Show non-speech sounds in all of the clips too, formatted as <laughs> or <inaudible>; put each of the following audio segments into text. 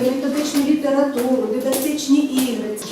Методичну літературу, дидактичні ігри. Це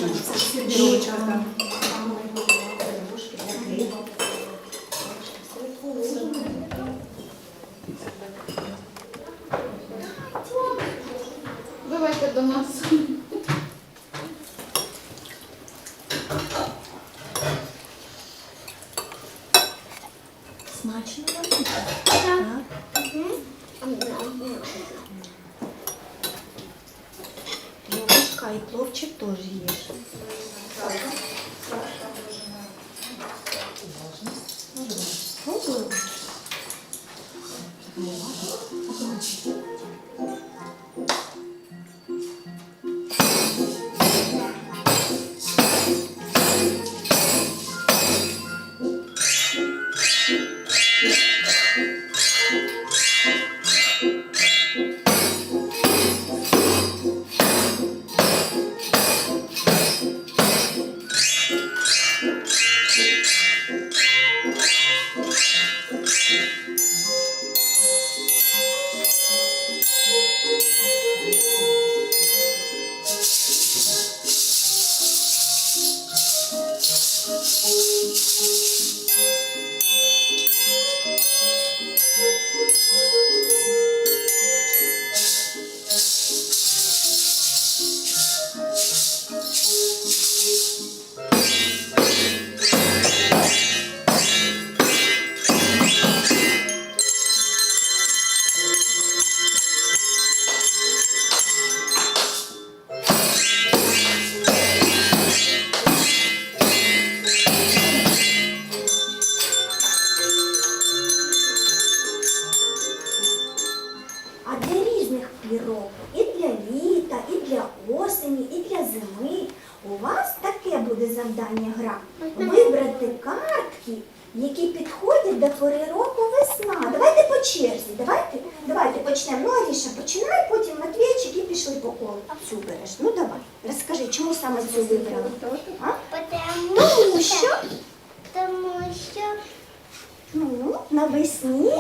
навесні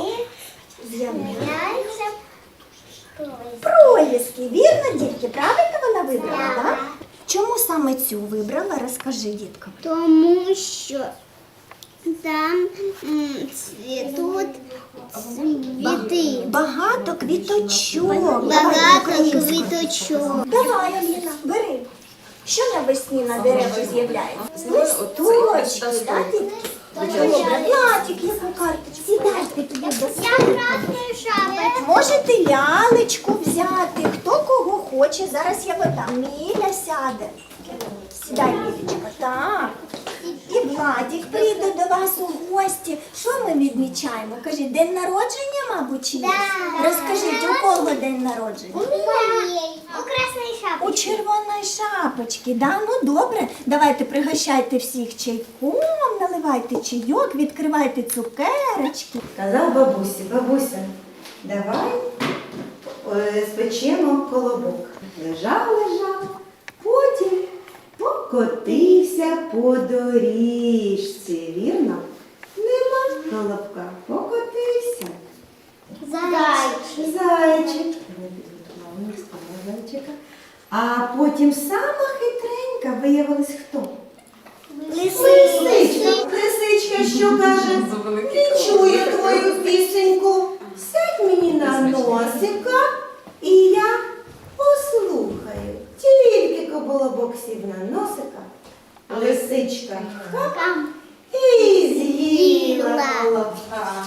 з'являється. з'являється Проліски, вірно, дітки? Правильно вона вибрала, Так. так? Чому саме цю вибрала? Розкажи, діткам. Тому що там цвітуть цвіти. Багато квіточок. Давай, Багато квіточок. Давай, Аліна, бери. Що навесні на деревах з'являється? Листочки, так, дітки? Владик, яку карточку? Сідайте туди до Я красний шапочку. Можете лялечку взяти, хто кого хоче. Зараз я видам. Міля сяде. Сідай, Мілечка. Так. І Владик прийде до вас у гості. Що ми відмічаємо? Кажіть, день народження, мабуть, чи є? Да. Розкажіть, у кого день народження? У моєї. У красній У шапочці. червоної шапочки, да? Ну добре. Давайте пригощайте всіх чайком, наливайте чайок, відкривайте цукерочки. Казав бабусі, бабуся, давай е, спечемо колобок. Лежав, лежав, потім покотився по доріжці. Вірно? Нема колобка, покотився. Зайчик. Зайчик. Я підготувала зайчика. А потім сама хитренька виявилась хто? Лисичка. Лисичка, що каже? Не чую твою пісеньку. Сядь мені на носика, і я послухаю. Тільки колобок сів на носика, лисичка хап і з'їла З'їла. колобка.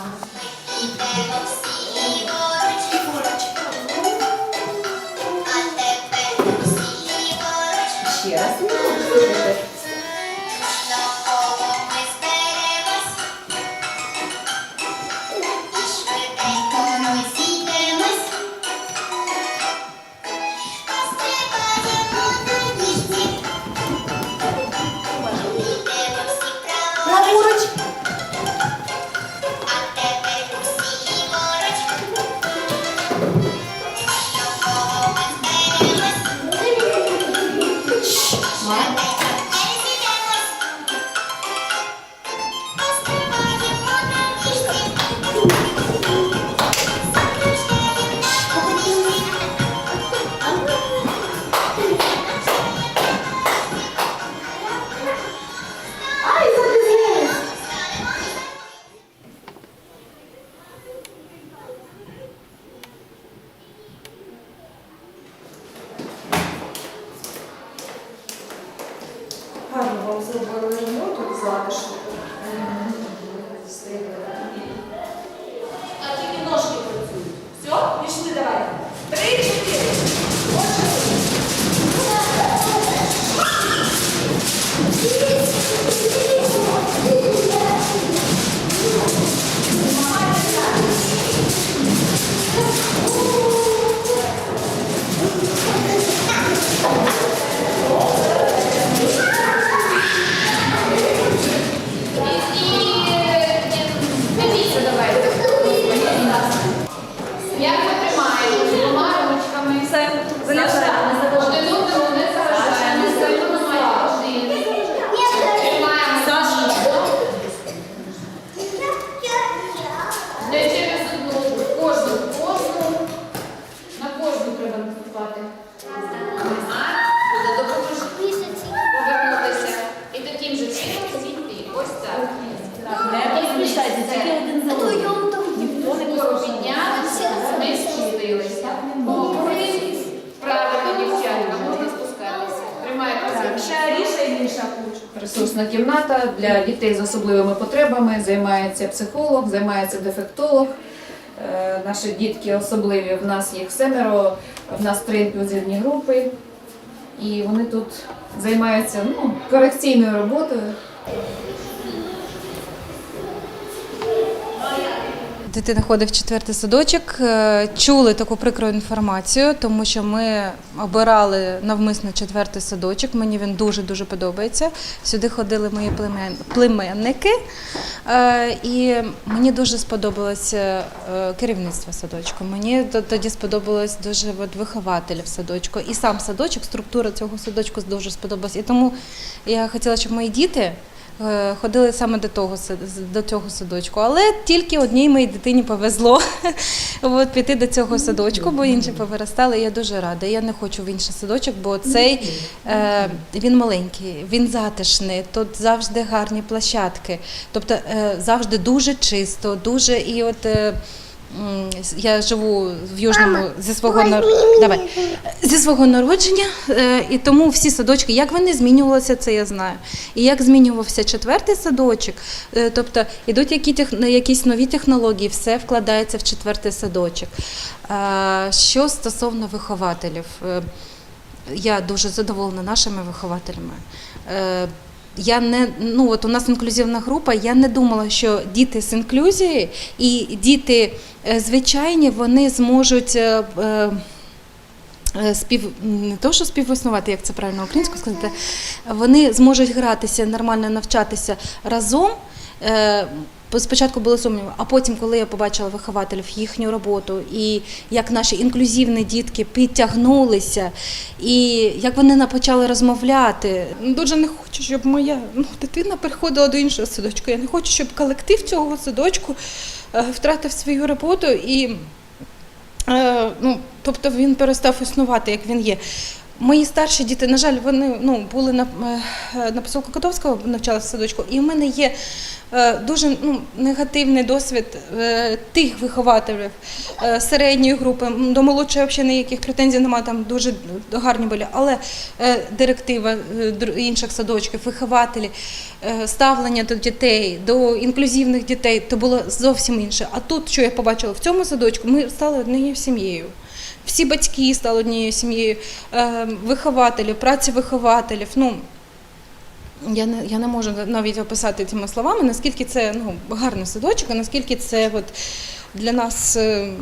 什么 Не тільки один за Вгору піднялися, не спустилися. Могли. Правильно, дівчатка, можна спускатися. Тримайте себе. Ресурсна кімната для дітей з особливими потребами займається психолог, займається дефектолог. Е, Наші дітки особливі. В нас їх семеро, в нас три інклюзивні групи. І вони тут займаються ну, корекційною роботою. Дитина ходить в четвертий садочок. Е, Чули таку прикру інформацію, тому що ми обирали навмисно четвертий садочок. Мені він дуже дуже подобається. Сюди ходили мої племенники, Е, і мені дуже сподобалося е, керівництво садочку. Мені тоді сподобалось дуже от, вихователі в садочку. І сам садочок, структура цього садочку дуже сподобалась. І тому я хотіла, щоб мої діти. Е, Ходили саме до того до цього садочку, але тільки одній моїй дитині повезло <laughs> от, піти до цього садочку, бо інші повиростали. Я дуже рада. Я не хочу в інший садочок, бо цей е, він маленький, він затишний. Тут завжди гарні площадки. Тобто е, завжди дуже чисто, дуже і от. Я живу в Южному зі свого нар- Давай. зі свого народження, е, і тому всі садочки, як вони змінювалися, це я знаю. І як змінювався четвертий садочок, е, тобто йдуть які тех- якісь нові технології, все вкладається в четвертий садочок. Е, Що стосовно вихователів, я дуже задоволена нашими вихователями. Я не ну от у нас інклюзивна група. Я не думала, що діти з інклюзії і діти е, звичайні вони зможуть. е, е, Спів не то, що співіснувати, як це правильно українською сказати, вони зможуть гратися, нормально навчатися разом. Спочатку були сумніви, а потім, коли я побачила вихователів, їхню роботу, і як наші інклюзивні дітки підтягнулися, і як вони почали розмовляти. Дуже не хочу, щоб моя ну, дитина переходила до іншого садочку. Я не хочу, щоб колектив цього садочку е, втратив свою роботу і Е, ну, тобто він перестав існувати, як він є. Мої старші діти, на жаль, вони ну, були на, е, на посілку Котовського, навчалися в садочку, і в мене є е, дуже ну, негативний досвід е, тих вихователів середньої групи. До молодшої взагалі ніяких претензій немає, там дуже гарні були. Але директива інших садочків, вихователі, ставлення до дітей, до інклюзивних дітей, то було зовсім інше. А тут, що я побачила в цьому садочку, ми стали однією сім'єю. Всі батьки стали однією сім'єю, е, вихователі, праці вихователів. Ну, я не, я не можу навіть описати цими словами, наскільки це ну, гарний садочок, і наскільки це от, для нас е,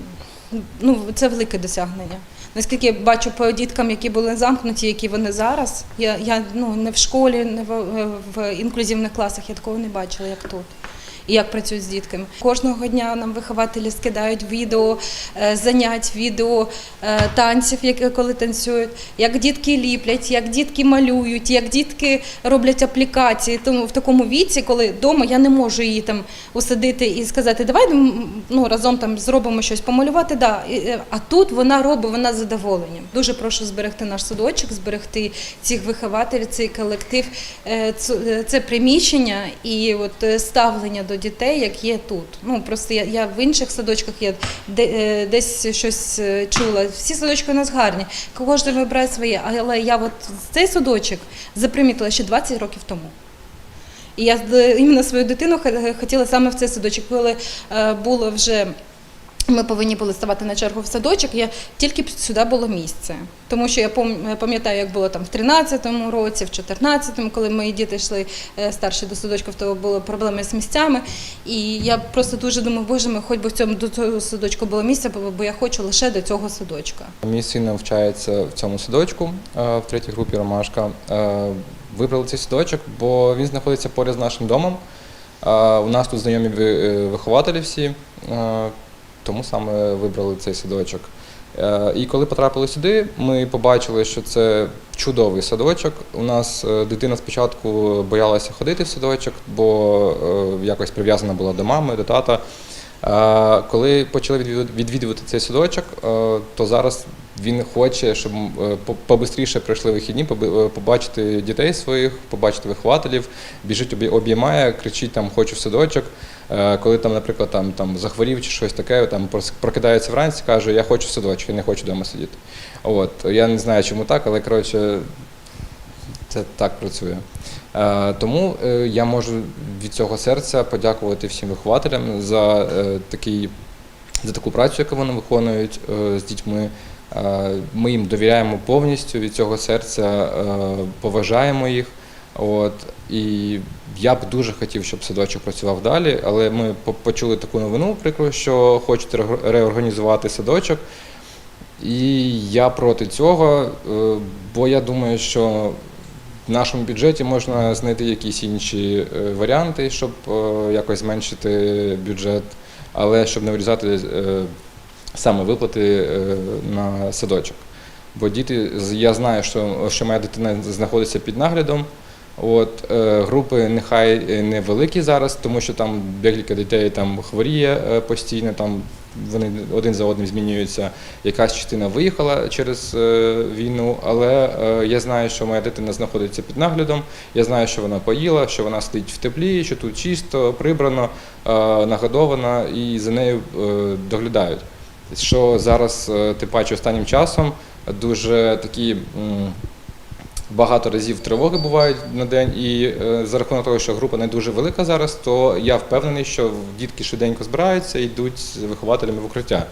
ну, це велике досягнення. Наскільки я бачу по діткам, які були замкнуті, які вони зараз. Я, я ну, не в школі, не в, в інклюзивних класах, я такого не бачила, як тут. І як працюють з дітками. Кожного дня нам вихователі скидають відео е, занять, відео е, танців, коли танцюють, як дітки ліплять, як дітки малюють, як дітки роблять аплікації. Тому в такому віці, коли вдома я не можу її там усадити і сказати, давай ну, разом там зробимо щось, помалювати. Да. Е, А тут вона робить, вона задоволенням. Дуже прошу зберегти наш садочок, зберегти цих вихователів, цей колектив, це приміщення і от ставлення до дітей, як є тут. Ну просто я, я в інших садочках я де, е, десь щось е, чула. Всі садочки у нас гарні, кожен вибирає своє. Але я от цей садочок запримітила ще 20 років тому. І я іменно свою дитину хотіла саме в цей садочок. Коли е, було вже ми повинні були ставати на чергу в садочок. Я тільки сюди було місце, тому що я пам- пам'ятаю, як було там в 13-му році, в 14-му, коли мої діти йшли е, старші до садочка, то були проблеми з місцями. І я просто дуже думаю, боже мій, хоч би в цьому до цього садочку було місце, бо я хочу лише до цього садочка. Мій син навчається в цьому садочку е, в третій групі Ромашка. Е, Вибрали цей садочок, бо він знаходиться поряд з нашим домом. У нас тут знайомі ви- вихователі всі, тому саме вибрали цей садочок. Е, І коли потрапили сюди, ми побачили, що це чудовий садочок. У нас е, дитина спочатку боялася ходити в садочок, бо е, якось прив'язана була до мами, до тата. Коли почали відвід- відвідувати цей садочок, то зараз він хоче, щоб е, побистріше пройшли вихідні, е, побачити дітей своїх, побачити вихователів, біжить, обіймає, кричить там хочу в садочок. Е, Коли там, наприклад, там, там захворів чи щось таке, там прокидається вранці, каже, я хочу в садочок, я не хочу вдома сидіти. От я не знаю, чому так, але коротше, це так працює. Е, Тому е, я можу від цього серця подякувати всім вихователям за е, такий за таку працю, яку вони виконують з дітьми. Ми їм довіряємо повністю від цього серця, поважаємо їх. От і я б дуже хотів, щоб садочок працював далі, але ми почули таку новину прикру, що хочуть ре- реорганізувати садочок. І я проти цього, бо я думаю, що в нашому бюджеті можна знайти якісь інші е, варіанти, щоб е, якось зменшити бюджет, але щоб не врізати е, саме виплати на садочок. Бо діти, я знаю, що, що моя дитина знаходиться під наглядом. От групи нехай е, не великі зараз, тому що там декілька дітей там хворіє постійно, там вони один за одним змінюються. Якась частина виїхала через е, війну, але е, я знаю, що моя дитина знаходиться під наглядом. Я знаю, що вона поїла, що вона сидить в теплі, що тут чисто, прибрано, е, нагодована і за нею доглядають. Що зараз, тим паче, останнім часом дуже такі. Багато разів тривоги бувають на день, і е, за рахунок того, що група не дуже велика зараз, то я впевнений, що дітки швиденько збираються і йдуть з вихователями в укриття.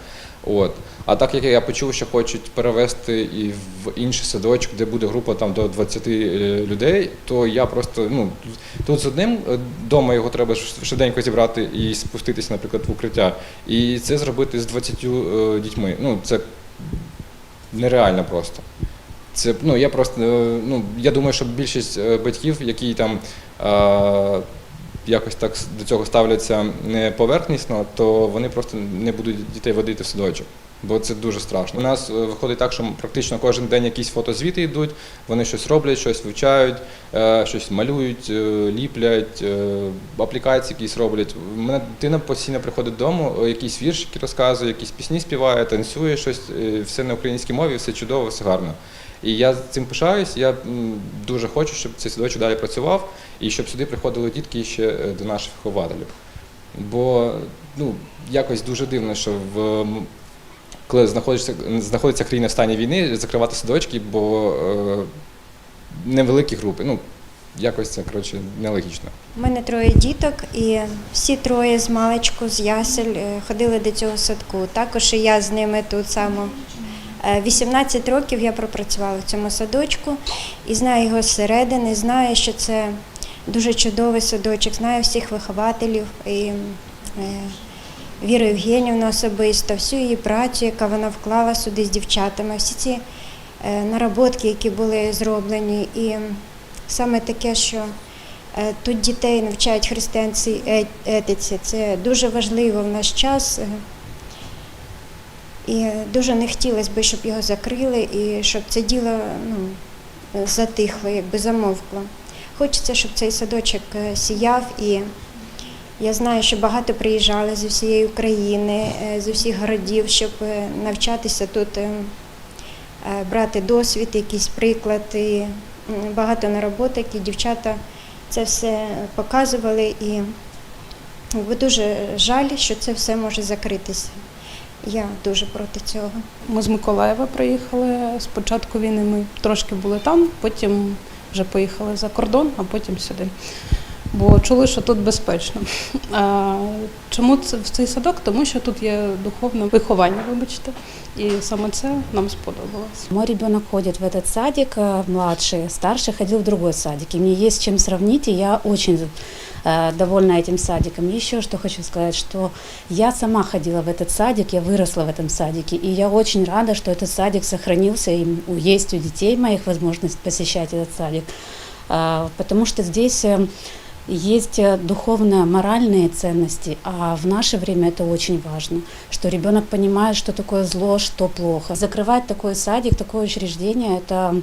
От. А так як я почув, що хочуть перевести і в інший садочок, де буде група там до 20 е, людей, то я просто ну тут з одним вдома його треба швиденько зібрати і спуститися, наприклад, в укриття. І це зробити з 20 е, дітьми. Ну це нереально просто. Це ну я просто е, ну я думаю, що більшість е, батьків, які там е, якось так до цього ставляться не поверхнісно, то вони просто не будуть дітей водити в садочок. Бо це дуже страшно. У нас е, виходить так, що практично кожен день якісь фотозвіти йдуть, вони щось роблять, щось вивчають, щось малюють, ліплять, аплікації якісь роблять. У мене дитина постійно приходить додому, якісь віршики розказує, якісь пісні співає, танцює щось, все на українській мові, все чудово, все гарно. І я цим пишаюсь. Я дуже хочу, щоб цей садочок далі працював і щоб сюди приходили дітки ще е, до наших вихователів. Бо ну, якось дуже дивно, що в коли знаходиться, знаходиться країна в стані війни, закривати садочки, бо е, невеликі групи. Ну, якось це коротше нелогічно. У мене троє діток, і всі троє з маличку, з ясель е, ходили до цього садку. Також і я з ними тут само. Е, 18 років я пропрацювала в цьому садочку і знаю його зсередини, знаю, що це дуже чудовий садочок, знаю всіх вихователів і е, Віру Євгенівну особисто, всю її працю, яка вона вклала сюди з дівчатами, всі ці е, наработки, які були зроблені. І саме таке, що е, тут дітей навчають християнці е- етиці, це дуже важливо в наш час. І дуже не хотілося б, щоб його закрили і щоб це діло ну, затихло, якби замовкло. Хочеться, щоб цей садочок е, сіяв і я знаю, що багато приїжджали з усієї України, е, з усіх городів, щоб е, навчатися тут, брати досвід, якийсь приклад. І багато нароботок, і дівчата це все показували. І дуже жаль, що це все може закритися. Я дуже проти цього. Ми з Миколаєва приїхали. Спочатку війни ми трошки були там, потім вже поїхали за кордон, а потім сюди. бо чули, що тут безпечно. А чому це в цей садок? Тому що тут є духовне виховання, вибачте, і саме це нам сподобалось. Мой ребенок ходит в этот садик, э, младший, старший ходил в другой садик. И мне есть с чем сравнить, и я очень э, довольна этим садиком. Еще что хочу сказать, что я сама ходила в этот садик, я выросла в этом садике, и я очень рада, что этот садик сохранился, и есть у детей моих возможность посещать этот садик, А, потому что здесь э, есть э, духовно-моральные ценности, а в наше время это очень важно, что ребенок понимает, что такое зло, что плохо. Закрывать такой садик, такое учреждение, это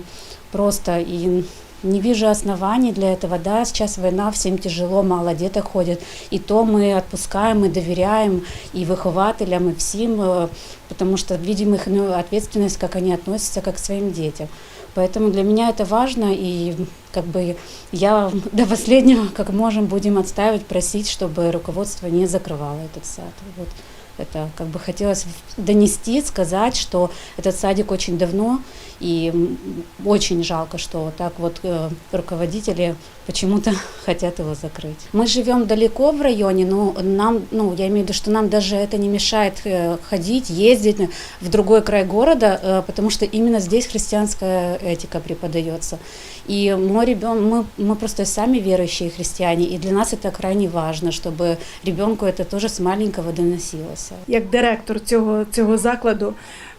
просто и не вижу оснований для этого. Да, сейчас война, всем тяжело, мало деток ходят. И то мы отпускаем, мы доверяем и выхователям, и всем, э, потому что видим их ну, ответственность, как они относятся как к своим детям. Поэтому для меня это важно, и как бы я до последнего, как можем, будем отставить, просить, чтобы руководство не закрывало этот сад. Вот это как бы хотелось донести, сказать, что этот садик очень давно, и м, очень жалко, что вот так вот э, руководители почему-то <laughs> хотят его закрыть. Мы живем далеко в районе, но нам, ну, я имею в виду, что нам даже это не мешает э, ходить, ездить в другой край города, э, потому что именно здесь христианская этика преподается. И мой ребенок, мы, мы просто сами верующие христиане, и для нас это крайне важно, чтобы ребенку это тоже с маленького доносилось. як директор цього, цього закладу,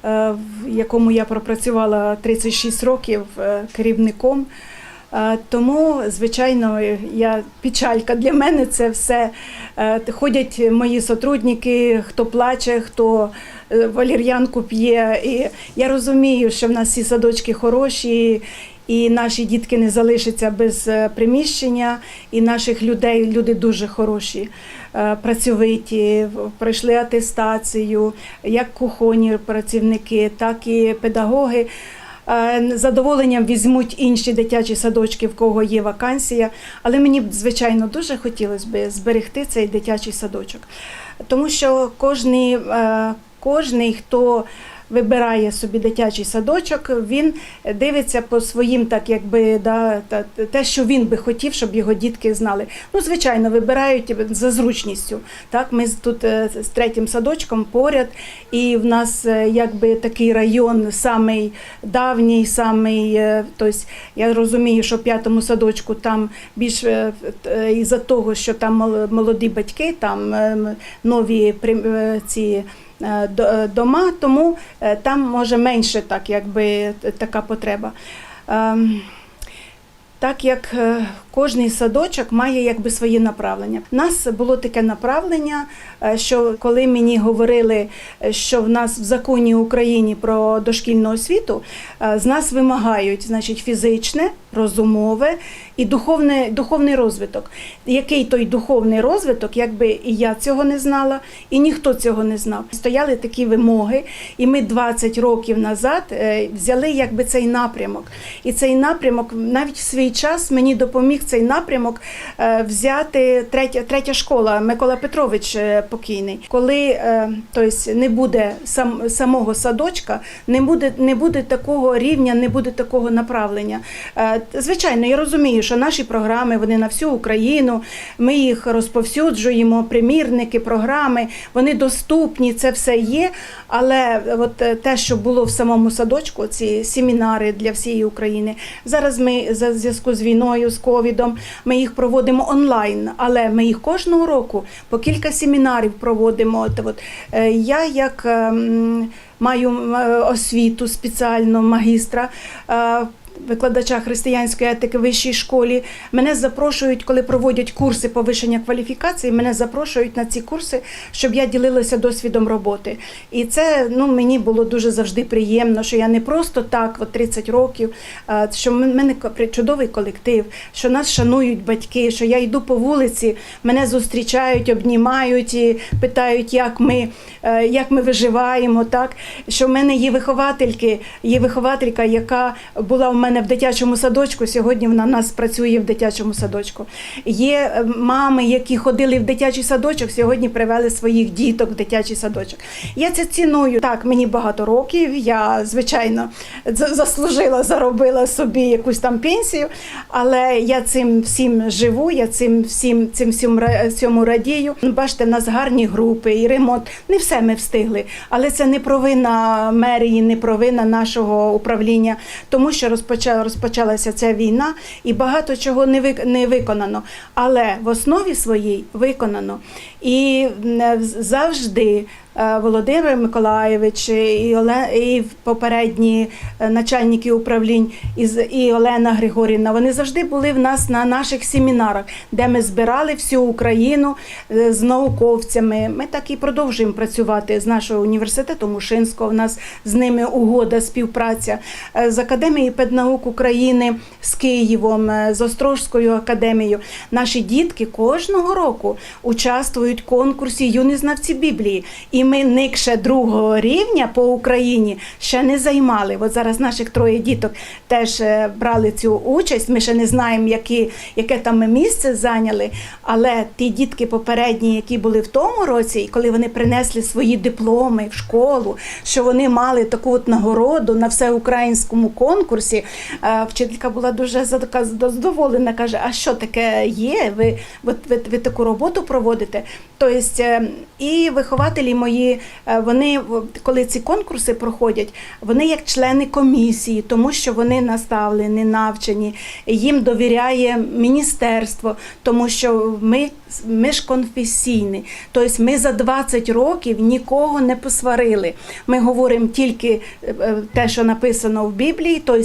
е, в якому я пропрацювала 36 років е, керівником. тому, звичайно, я печалька для мене це все. Е, Ходять мої сотрудники, хто плаче, хто е, валір'янку п'є. І я розумію, що в нас всі садочки хороші, і наші дітки не залишаться без е, приміщення, і наших людей люди дуже хороші, працьовиті, пройшли атестацію, як кухонні працівники, так і педагоги. Е, Задоволенням візьмуть інші дитячі садочки, в кого є вакансія. Але мені б, звичайно дуже хотілося б зберегти цей дитячий садочок, тому що кожний, е, кожний хто вибирає собі дитячий садочок, він дивиться по своїм, так якби да, те, що він би хотів, щоб його дітки знали. Ну, звичайно, вибирають за зручністю. Так, ми тут е, з третім садочком поряд, і в нас е, якби такий район самий давній, самий. Тобто я розумію, що в п'ятому садочку там більш е, е, із-за того, що там молоді батьки, там е, нові ці. Е, е, Дома, тому е, там може менше так, якби така потреба. Ем, Так як кожний садочок має якби своє направлення. У нас було таке направлення, е, що коли мені говорили, е, що в нас в законі України про дошкільну освіту, е, з нас вимагають значить, фізичне, розумове і духовне, духовний розвиток. Який той духовний розвиток, якби і я цього не знала, і ніхто цього не знав. Стояли такі вимоги, і ми 20 років назад взяли якби цей напрямок. І цей напрямок навіть в свій час мені допоміг цей напрямок е, взяти третя, третя школа Микола Петрович е, покійний. Коли тобто, не буде сам, самого садочка, не буде, не буде такого рівня, не буде такого направлення. Звичайно, я розумію, що наші програми вони на всю Україну. Ми їх розповсюджуємо, примірники, програми, вони доступні, це все є. Але от те, що було в самому садочку, ці семінари для всієї України. Зараз ми за зв'язку з війною, з ковідом, ми їх проводимо онлайн, але ми їх кожного року по кілька семінарів проводимо. От, от, е, я як ем, маю е, освіту спеціально магістра. Викладача християнської етики в вищій школі мене запрошують, коли проводять курси повищення кваліфікації. Мене запрошують на ці курси, щоб я ділилася досвідом роботи. І це ну мені було дуже завжди приємно, що я не просто так, от 30 років, що в мене чудовий колектив, що нас шанують батьки, що я йду по вулиці, мене зустрічають, обнімають і питають, як ми, е, як ми виживаємо. Так що в мене є виховательки, є вихователька, яка була в мене в дитячому садочку. Сьогодні вона в нас працює в дитячому садочку. Є е, мами, які ходили в дитячий садочок, сьогодні привели своїх діток в дитячий садочок. Я це ціную. Так, мені багато років. Я звичайно заслужила, заробила собі якусь там пенсію, але я цим всім живу. Я цим всім цим всім цьому радію. Ну, Бачите, в нас гарні групи і ремонт. Не все ми встигли, але це не провина мерії, не провина нашого управління, тому що розпочала розпочалася ця війна і багато чого не вик- не виконано. Але в основі своїй виконано. І завжди Володимир Миколаєвич і, Оле, і попередні е, начальники управлінь і, Олена Григорівна, вони завжди були в нас на наших семінарах, де ми збирали всю Україну е, з науковцями. Ми так і продовжуємо працювати з нашого університету Мушинського. У нас з ними угода, співпраця Е, з Академією педнаук України з Києвом, е, з Острожською академією. Наші дітки кожного року участвують в конкурсі юні знавці Біблії. І ми никше другого рівня по Україні ще не займали. От зараз наших троє діток теж е, брали цю участь. Ми ще не знаємо, які, яке там місце зайняли. Але ті дітки попередні, які були в тому році, і коли вони принесли свої дипломи в школу, що вони мали таку от нагороду на всеукраїнському конкурсі, е, вчителька була дуже задоволена. каже: А що таке є? Ви, ви, ви, ви таку роботу проводите? Тобто, е, і вихователі мої, е, вони коли ці конкурси проходять, вони як члени комісії, тому що вони наставлені, навчені, їм довіряє міністерство, тому що ми, ми ж конфесійні. Тобто ми за 20 років нікого не посварили. Ми говоримо тільки е, те, що написано в Біблії, тобто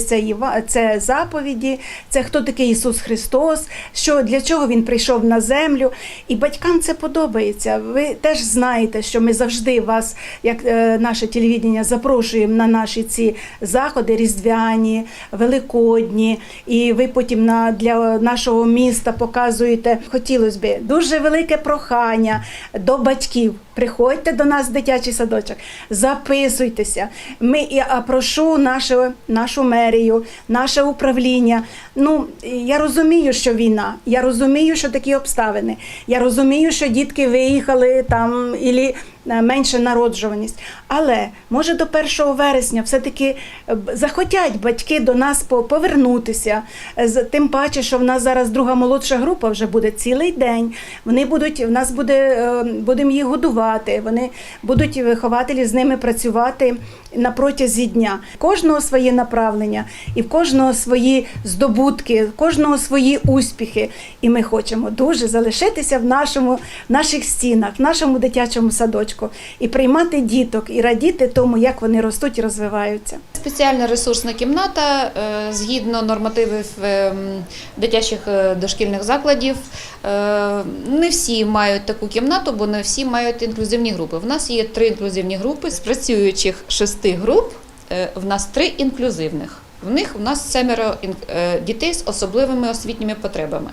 це заповіді, це хто такий Ісус Христос, що для чого Він прийшов на землю. І батькам це подобається. Ви теж знаєте, що ми завжди вас, як е, наше телевідення, запрошуємо на наші ці заходи різдвяні, великодні, і ви потім на для нашого міста показуєте. Хотілося б дуже велике прохання до батьків. Приходьте до нас в дитячий садочок, записуйтеся. Ми а прошу нашу, нашу мерію, наше управління. Ну я розумію, що війна. Я розумію, що такі обставини. Я розумію, що дітки виїхали там і менше народжуваність. Але може до 1 вересня все-таки е, захотять батьки до нас по- повернутися. Е, Тим паче, що в нас зараз друга молодша група вже буде цілий день. Вони будуть, в нас буде, е, будемо їх годувати. Вони будуть вихователі з ними працювати на протязі дня. Кожного своє направлення, і в кожного свої здобутки, в кожного свої успіхи. І ми хочемо дуже залишитися в нашому, в наших стінах, в нашому дитячому садочку і приймати діток, і радіти тому, як вони ростуть і розвиваються. Спеціальна ресурсна кімната е, згідно нормативів е, дитячих е, дошкільних закладів. Не всі мають таку кімнату, бо не всі мають інклюзивні групи. В нас є три інклюзивні групи з працюючих шести груп. В нас три інклюзивних. В них у нас семеро дітей з особливими освітніми потребами.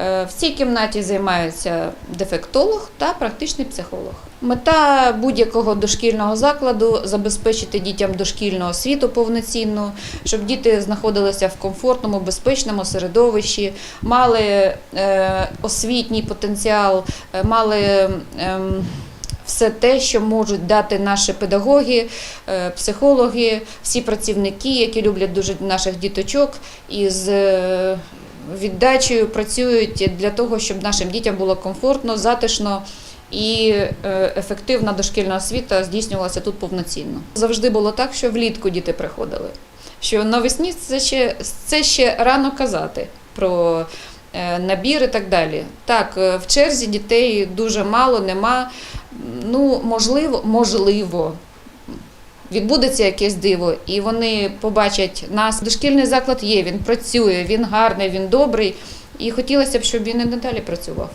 Е, В цій кімнаті займаються дефектолог та практичний психолог. Мета будь-якого дошкільного закладу забезпечити дітям дошкільну освіту повноцінну, щоб діти знаходилися в комфортному, безпечному середовищі, мали е, освітній потенціал, е, мали. ем, все те, що можуть дати наші педагоги, психологи, всі працівники, які люблять дуже наших діточок і з е, віддачею працюють для того, щоб нашим дітям було комфортно, затишно. І е, ефективна дошкільна освіта здійснювалася тут повноцінно. Завжди було так, що влітку діти приходили. Що навесні це ще, це ще рано казати про е, набір і так далі. Так, е, в черзі дітей дуже мало, нема. Ну, можливо, можливо, відбудеться якесь диво, і вони побачать нас. Дошкільний заклад є, він працює, він гарний, він добрий. І хотілося б, щоб він і надалі працював.